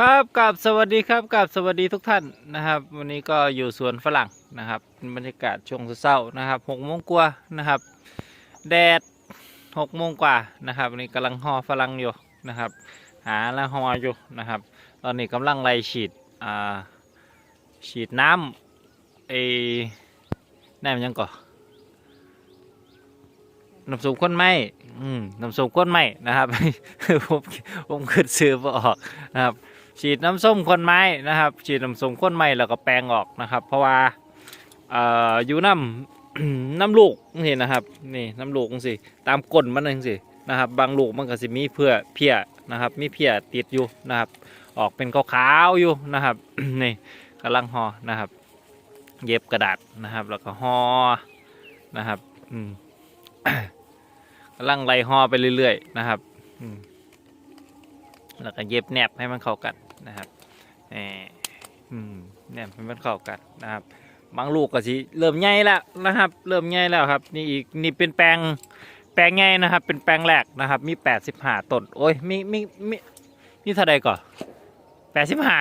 ครับกับสวัสดีครับกับสวัสดีทุกท่านนะครับ วันนี้ก็อยู่สวนฝรั่งนะครับบรรยากาศช่วงเช้านะครับหกโมงกว่านะครับ แดดหกโมงกว่านะครับวันนี้กำลังห่อฝรั่งอยู่นะครับ หาแล้วห่ออยู่นะครับ ตอนนี้กำลังไล่ฉีดอ่าฉีดน้ำไอ้แน้ำยังก่อน้ำสูบข้นไหมอืมน้ำสูบข้นไหมนะครับ ผมผมขึ้นซื้อบ่ออกนะครับ ฉีดน้ำส้มคนไม้นะครับ ฉีดน้ำส้มคนไม้แล้วก็แปรงออกนะครับ เพราะว่าเอ่ออยู่น้ำน้ำลูกนี่นะครับนี่น้ำลูกสิตามก้นมันนึงสินะครับ บางลูกมันก็สิมีเพื่อเพียนะครับ มีเพียติดอยู่นะครับ ออกเป็นขาวๆอยู่นะครับนี่กำลังห่อนะครับ เย็บกระดาษนะครับ แล้วก็ห่อนะครับอืมกำลังไล่ห่อไปเรื่อยๆนะครับอืแล้วก็เย็บแนบให้มันเข้ากัน นะครับอืมแนบให้มันเข้ากันนะครับ บางลูกก็สิเริ่มใหญ่แล้วนะครับ เริ่มใหญ่แล้วครับ นี่อีกนี่เป็นแปลงแปลงใหญ่นะครับ เป็นแปลงแรกนะครับ มีแปดสิบห้าต้นโอ้ยมีมีมีนี่เท่าใดก่อนแปดสิบห้า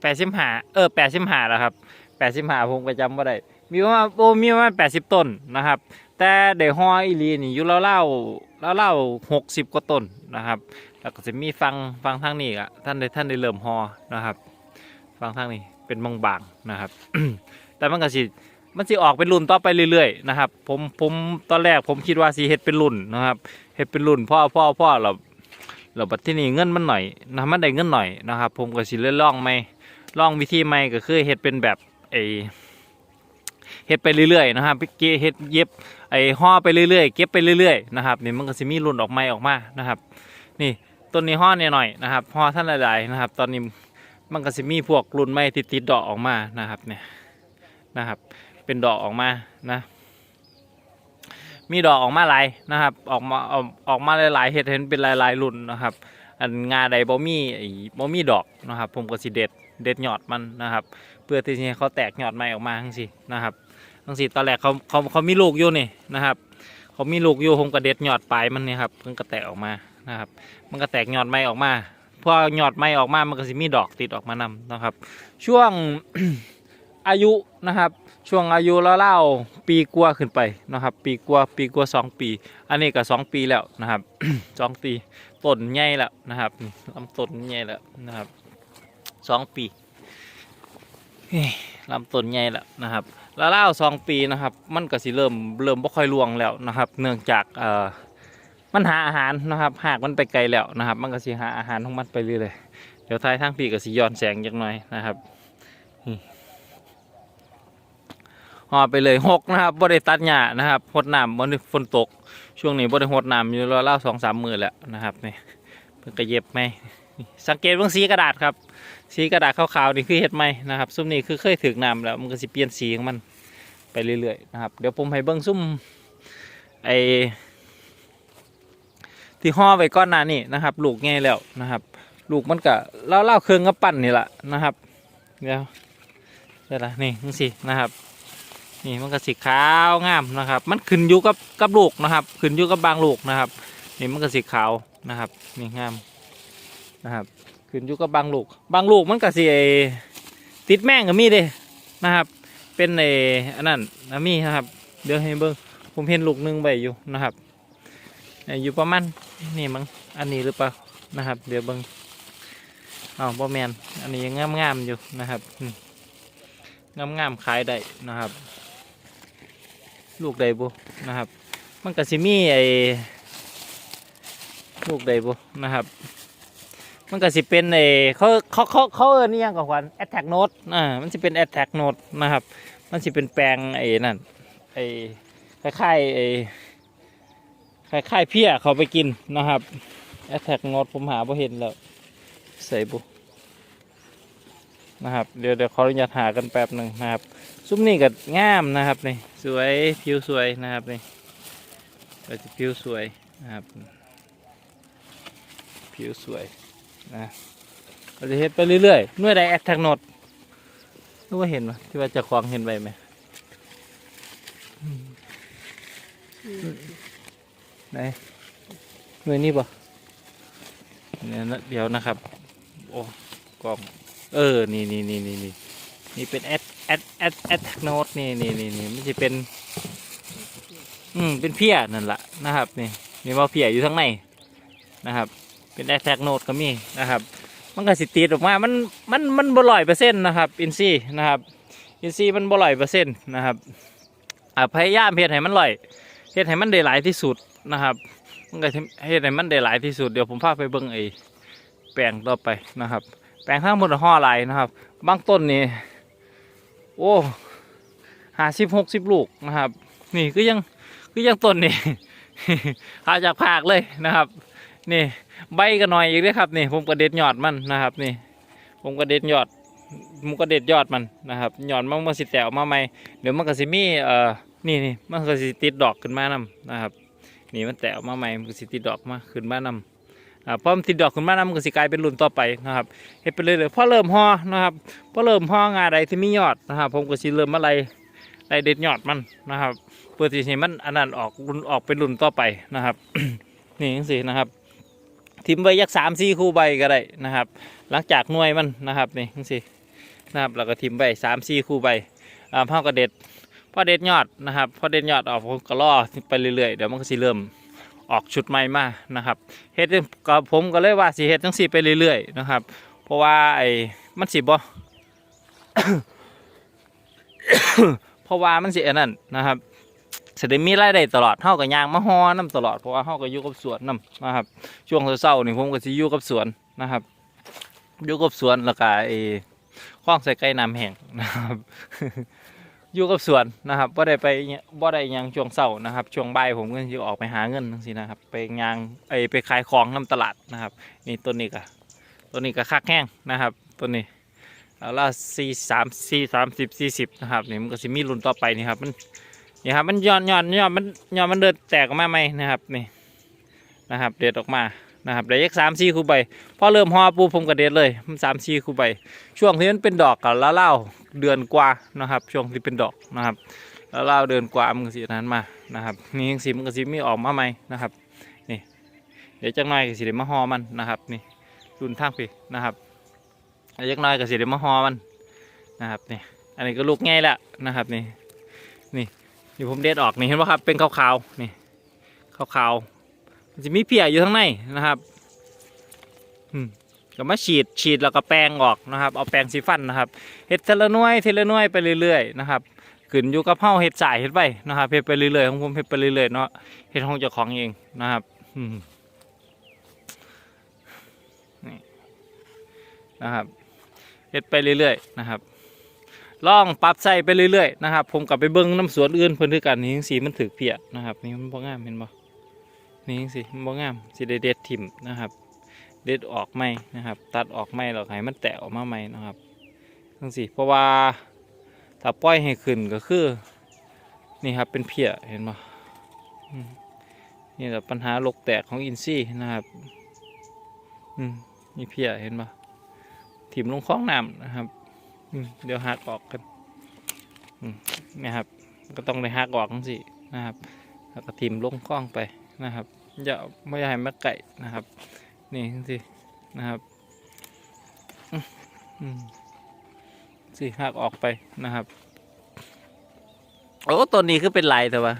แปดสิบห้าเออแปดสิบห้าแล้วครับแปดสิบห้าผมก็จำว่าได้มีประมาโอ้มีประมาแปดสิบต้นนะครับ แต่เดฮออีลีนี่อยู่เล่าเล่าเล่าเล่าหกสิบกว่าต้นนะครับ แล้วก็จะมีฟังฟังทางนี้อะท่านได้ท่านได้เริ่มฮอนะครับ ฟังทางนี้เป็นบางๆนะครับ แต่มันก็สิมันสิออกเป็นรุ่นต่อไปเรื่อยๆนะครับ ผมผมตอนแรกผมคิดว่าสิเฮ็ดเป็นรุ่นนะครับเฮ็ดเป็นรุ่นพ่อพ่อพ่อเราเราบัดที่นี่เงินมันหน่อยนะมันได้เงินหน่อยนะครับ ผมก็สิเลยลองไม่ลองวิธีใหม่ก็คือเฮ็ดเป็นแบบไอเฮ็ดไปเรื่อยๆนะครับเกเฮ็ดเย็บ ไอห่อไปเรื่อยๆเก็บไปเรื่อยๆนะครับนี่มันก็สิมีรุ่นออกใหม่ออกมานะครับ นี่ต้นนี้ห่อเนี่ยหน่อยนะครับห่อท่านหลายๆนะครับ ตอนนี้มันก็จะมีพวกรุ่นไม้ติดติดๆดอกออกมานะครับเนี่ยนะครับ เป็นดอกออกมานะ มีดอกออกมาหลายนะครับ ออกมาออกออกมาหลายๆเห็ดเห็นเป็นหลายๆรุ่นนะครับ อันงาใดบ่มีไอ้บ่มีดอกนะครับ ผมก็สิเด็ดเด็ดยอดมันนะครับ เพื่อที่จะให้เขาแตกยอดใหม่ออกมาทั้งสินะครับ ทั้งสิตอนแรกเขาเขาเขามีลูกอยู่นี่นะครับ เขามีลูกอยู่ผมก็เด็ดหยอดปลายมันนี่ครับมันก็แตกออกมานะครับ มันก็แตกหยอดไม้ออกมาพอหยอดไม้ออกมามันก็สิมีดอกติดออกมานำนะครับ ช่วงอายุนะครับ ช่วงอายุเล่าๆปีกว่าขึ้นไปนะครับ ปีกว่าปีกว่าสองปี อันนี้ก็สองปีแล้วนะครับสองปีต้นใหญ่แล้วนะครับลำต้นใหญ่แล้วนะครับสองปีลำต้นใหญ่แล้วนะครับ ล้วเล่าสองปีนะครับ มันก็สิเริ่มเริ่มบ่ค่อยรวงแล้วนะครับ เนื่องจากเอ่อมันหาอาหารนะครับ หากมันไปไกลแล้วนะครับ มันก็สิหาอาหารของมันไปเรื่อยๆเดี๋ยวท้ายทางปีก็สิย้อนแสงจักหน่อยนะครับห่อไปเลยหกนะครับบ่ได้ตัดหญ้านะครับหดน้ำบ่ได้ฝนตก ช่วงนี้บ่ได้หดน้ำอยู่ราวๆสองสามมือแล้วนะครับนี่เพิ่งกระเย็บไหมสังเกตเบิ่งสีกระดาษครับ สีกระดาษขาวๆนี่คือเห็ดไหมนะครับซุ้มนี้คือเคยถึกน้ำแล้วมันก็สิเปลี่ยนสีของมันไปเรื่อยๆนะครับเดี๋ยวผมให้เบิ่งซุ้มไอที่ห่อไว้ก้อนหนานี่นะครับ ลูกง่ายแล้วนะครับ ลูกมันก็เล่าเล่าๆเครื่องกระปั้นนี่แหละนะครับเดี๋ยวเดี๋ยวละนี่นี่สินะครับนี่มันก็สีขาวงามนะครับ มันขึ้นอยู่กับกับลูกนะครับ ขึ้นอยู่กับบางลูกนะครับ นี่มันก็สีขาวนะครับนี่งามนะครับ ขึ้นอยู่กับบางลูก บางลูกมันก็สีติดแม่งก็มีเด้นะครับ เป็นไอ้อันนั้นนะมีนะครับ เดี๋ยวให้เบิ้งผมเห็นลูกหนึงใบอยู่นะครับอยู่ประมาณนี่มั้งอันนี้หรือเปล่านะครับ เดี๋ยวเบิ้งอ้าวบอแมนอันนี้ยังงามๆอยู่นะครับงามงามๆขายได้นะครับ ลูกใดบุนะครับ มันก็สิมีไอ้ลูกใดบุนะครับ มันก็สิเป็นไอเขาเขาเขาเขาเอินี่ยังกับขวัญ attack note อ่ามันสิเป็น attack note นะครับ มันสิเป็นแปลงไอ้นั่นไอ้คล้ายๆไอ้คล้ายๆเพี้ยเขาไปกินนะครับแอตแทกงดผมหาพอเห็นแล้วใส่บุนะครับเดี๋ยวเดี๋ยวขออนุญาตหากันแป๊บหนึ่งนะครับซุ้มนี่ก็งามนะครับนี่สวยผิวสวยนะครับนี่ก็จะผิวสวยนะครับผิวสวย นะเราจะเห็นไปเรื่อยๆเมื่อใดแอตแทกโนดรู้ว่าเห็นไหมที่ว่าจะคลองเห็นไปไหมไหนหน่วยนี้ปะเนี่ยเดี๋ยวนะครับ โอ้กล้อง เออ นี่นี่นี่นี่นี่นี่เป็นแอดแอดแอดแอดโนดนี่นี่นี่นี่มันจะเป็น อืมเป็นเพียนั่นแหละนะครับ นี่นี่ว่าเพียอยู่ข้างในนะครับ เป็นแอแท็กโนดก็มีนะครับ มันก็สิติดออกมามันมันมันบ่ร้อยเปอร์เซ็นต์นะครับอินซีนะครับอินซีมันบ่ร้อยเปอร์เซ็นต์นะครับอ่าพยายามเฮ็ดให้มันร้อยเฮ็ดให้มันได้หลายที่สุดนะครับมันก็เฮ็ดให้มันได้หลายที่สุดเดี๋ยวผมพาไปเบิ่งไอ้แปลงต่อไปนะครับ แปลงข้างบนห่อหลายนะครับบางต้นนี่โอ้ห้าสิบหกสิบลูกนะครับ นี่ก็ยังก็ยังต้นนี่หาจากภาคเลยนะครับ นี่ ใบก็หน่อยอีกเลยครับนี่ผมก็เด็ดยอดมันนะครับนี่ ผมก็เด็ดยอดผมก็เด็ดยอดมันนะครับยอดมันมันสิแตกมาใหม่เดี๋ยวมันก็สิมีเอ่อนี่นี่มันก็สิติดดอกขึ้นมานำนะครับนี่มันแตกมาใหม่มันก็สิติดดอกมาขึ้นมานำอ่าพอมันติดดอกขึ้นมานำมันก็สิกลายเป็นรุ่นต่อไปนะครับเฮ็ดไปเรื่อยๆพอเริ่มห่อนะครับพอเริ่มห่องาใดที่มียอดนะครับ ผมก็สิเริ่มมาไล่ไล่เด็ดยอดมันนะครับเพื่อที่ให้มันอันนั้นออกรุ่นออกเป็นรุ่นต่อไปนะครับ นี่จังซี่นะครับ ทิมไว้ยักสามสี่คู่ใบก็ได้นะครับ หลังจากหน่วยมันนะครับนี่จังซี่นะครับแล้วก็ทิมไว้สามสี่คู่ใบอ่าพ่อกระเด็ดพอเด็ดยอดนะครับพอเด็ดยอดออกผมก็ล่อไปเรื่อยๆเดี๋ยวมันก็สิเริ่มออกชุดใหม่มานะครับเฮ็ดก็ผมก็เลยว่าสิเฮ็ดจังซี่ไปเรื่อยๆนะครับ เพราะว่าไอ้มันสิบ่เพราะว่ามันสิอันนั้นนะครับ สิได้มีรายได้ตลอดเฮาก็ย่างมาฮอนํตลอดเพราะว่าเฮาก็อยู่กับสวนนํนะครับ ช่วงเช้าๆนี่ผมก็สิอยู่กับสวนนะครับอยู่กับสวนแล้วก็ไอ้คลองใส่ไก่น้ำแห้งนะครับอยู่กับสวนนะครับบ่ได้ไปเนี่ยบ่ได้ยังช่วงเช้านะครับ ช่วงบ่ายผมก็สิออกไปหาเงินจังซี่นะครับ ไปยางไอ้ไปขายของนํตลาดนะครับ นี่ต้นนี้ก็ต้นนี้ก็คักแห้งนะครับต้นนี้เอาละสี่สามสี่สามสิบสี่สิบนะครับนี่มันก็สิมีรุ่นต่อไปนี่ครับมัน นี่ครับมันย้อนย้อนย้อนมันย้อนมันเดินแตกออกมาใหมนะครับนี่นะครับเด็ดออกมานะครับเดี๋ยวยักสามสี่คู่ใบพอเริ่มห่อปูผมก็เด็ดเลยมันสามสี่คู่ใบช่วงที่มันเป็นดอกกับละเล่าเดือนกว่านะครับช่วงที่เป็นดอกนะครับละเล่าเดือนกว่ามันก็สีนั้นมานะครับนี่ยังสีมันก็สีมีออกมาใหมนะครับนี่เดี๋ยวจักหน่อยก็สีได้มาห่อมันนะครับนี่รุ่นทางพี่นะครับเดี๋ยวจักหน่อยก็สีได้มาห่อมันนะครับนี่อันนี้ก็ลูกง่ายแล้วนะครับนี่ นี่ผมเด็ดออกนี่เห็นไหมครับ เป็นขาวๆนี่ขาวๆมันจะมีเพียอยู่ข้างในนะครับอืมก็มาฉีดฉีดแล้วก็แปรงออกนะครับ เอาแปรงสีฟันนะครับเห็ดเทละน้วยเทละน้วยไปเรื่อยๆนะครับขึ้นอยู่กับเผาเห็ดสายเห็ดไปนะครับเห็ดไปเรื่อยๆของผมเห็ดไปเรื่อยๆเนาะเห็ดของเจ้าของเองนะครับอืมนี่นะครับเห็ดไปเรื่อยๆนะครับ ลองปรับใส่ไปเรื่อยๆนะครับ ผมกลับไปเบิ้งน้ำสวนอื่นเพิ่อนด้วยกันนี่จังสีมันถือเพียนะครับนี่มันบ่งามเห็นบ่นี่จังสิมันบ่งามสิได้เด็ดทิมนะครับเด็ดออกไม่นะครับ ตัดออกไม่แล้วให้มันแตกออกมาใหม่นะครับจังสิเพราะว่าถ้าปล่อยให้ขึ้นก็คือ นี่ครับเป็นเพียเห็นไหมนี่แหละปัญหาลกแตกของอินทรีย์นะครับอืมนี่เพียเห็นปะถิ่มลงคลองน้ำนะครับ เดี๋ยวหักออกกันอืมเนะครับ ก็ต้องได้หักออกจังสินะครับ แล้วก็ทิมลงคลองไปนะครับอย่าไม่ให้มาไก่นะครับ นี่สินะครับอืมอืมสิหักออกไปนะครับ โอ้ตัวนี้คือเป็นลายแต่ว่า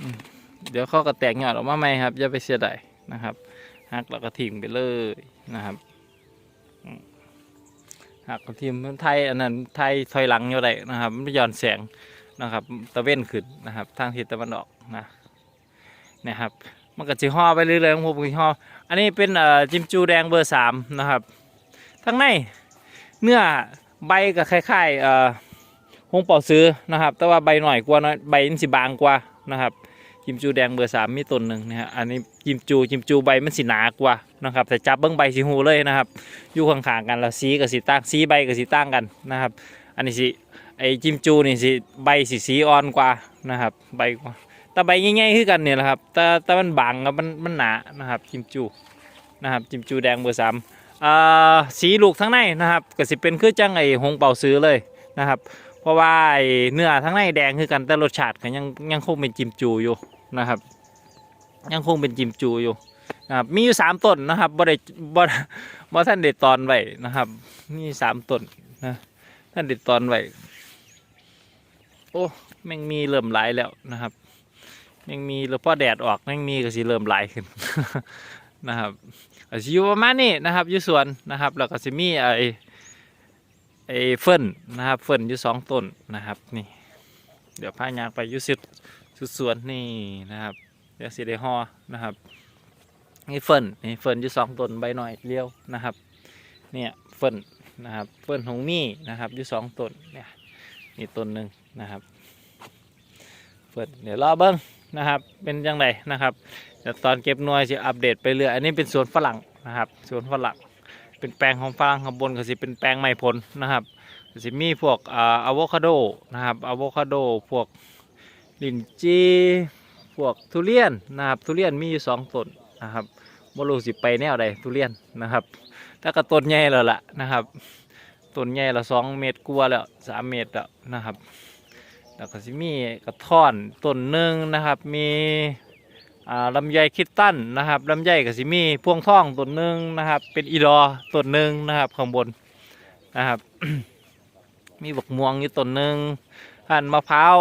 อืมเดี๋ยวเขาก็แตกยอดออกมาใหม่ครับอย่าไปเสียดายนะครับหักแล้วก็ทิ้งไปเลยนะครับอืม หักก็ทิ้งมันไทยอันนั้นไทยถอยหลังอยู่ได้นะครับมันย้อนแสงนะครับตะเว้นขึ้นนะครับ ทางทิศตะวันออกนะนะครับ มันก็จะห่อไปเรื่อยๆของผมก็ห่ออันนี้เป็นจิมจูแดงเบอร์สามนะครับทั้งในเนื้อใบก็คล้ายๆหงเป่าซื้อนะครับ แต่ว่าใบหน่อยกว่าน้อยใบมันสิบางกว่านะครับ จิมจูแดงเบอร์สามมีต้นหนึ่งนะฮะอันนี้จิมจูจิมจูใบมันสีหนากว่านะครับแต่จับเบิ้งใบสีหูเลยนะครับ อยู่ข้างๆกันแล้วสีกับสีต่างสีใบกับสีต่างกันนะครับ อันนี้สิไอจิมจูนี่สิใบสีสีอ่อนกว่านะครับใบกว่าแต่ใบง่ายๆคือกันเนี่ยแหละครับแต่แต่มันบางครับมันมันหนานะครับจิมจูนะครับจิมจูแดงเบอร์สามอ่าสีลูกทั้งในนะครับก็สิเป็นคือจังไอหงเป่าซื้อเลยนะครับ เพราะว่าไอเนื้อทั้งในแดงคือกันแต่รสชาติก็ยังยังคงเป็นจิมจูอยู่ นะครับ ยังคงเป็นจิมจูอยู่นะครับมีอยู่สามต้นนะครับบ่ได้บ่บ่ท่านเด็ดตอนไว้นะครับมีสามต้นนะท่านเด็ดตอนไว้โอ้แม่งมีเริ่มหลายแล้วนะครับแม่งมีแล้วพอแดดออกแม่งมีก็สิเริ่มหลายขึ้นนะครับก็สิอยู่ประมาณนี้นะครับอยู่สวนนะครับแล้วก็สิมีไอ้ไอ้เฟิร์นนะครับเฟิร์นอยู่สองต้นนะครับนี่เดี๋ยวพายางไปอยุสุด สุดสวนนี่นะครับเดี๋ยวสิได้ฮอนะครับนี่เฟิร์นนี่เฟิร์นอยู่สองต้นใบหน่อยเลี้ยวนะครับ เนี่ยเฟิร์นนะครับเฟิร์นของมี่นะครับอยู่สองต้นเนี่ยนี่ต้นหนึ่งนะครับ เฟิร์นเดี๋ยวรอเบิ้งนะครับ เป็นยังไงนะครับเดี๋ยวตอนเก็บหน่วยจะอัปเดตไปเรื่อยอันนี้เป็นสวนฝรั่งนะครับสวนฝรั่งเป็นแปลงของฝรั่งข้างบนก็สิเป็นแปลงไม้ผลนะครับสิมีพวกอ่าอะโวคาโดนะครับอะโวคาโดพวก ลินจีพวกทุเรียนนะครับทุเรียนมีอยู่สองต้นนะครับบ่รู้สิไปแนวใดทุเรียนนะครับแต่ก็ต้นใหญ่แล้วล่ะนะครับต้นใหญ่ละสองเมตรกว่าแล้วสามเมตรแล้วนะครับแล้วก็สิมีกระท่อนต้นหนึ่งนะครับมีลำไยคิดตั้นนะครับลำไยก็สิมีพวงท่องต้นหนึ่งนะครับ เป็นอีดอต้นหนึ่งนะครับข้างบนนะครับ มีบักม่วงอยู่ต้นหนึ่งหั่นมะพร้าว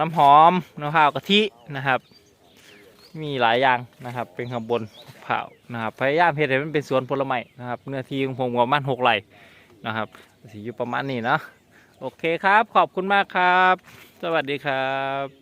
น้ำหอมน้ำข้าวกะทินะครับ มีหลายอย่างนะครับ เป็นข้างบนมะพร้าวนะครับพยายามเฮ็ดให้มันเป็นสวนผลไม้นะครับเนื้อที่ของผมประมาณหกไร่นะครับสีอยู่ประมาณนี้เนาะโอเคครับ ขอบคุณมากครับ สวัสดีครับ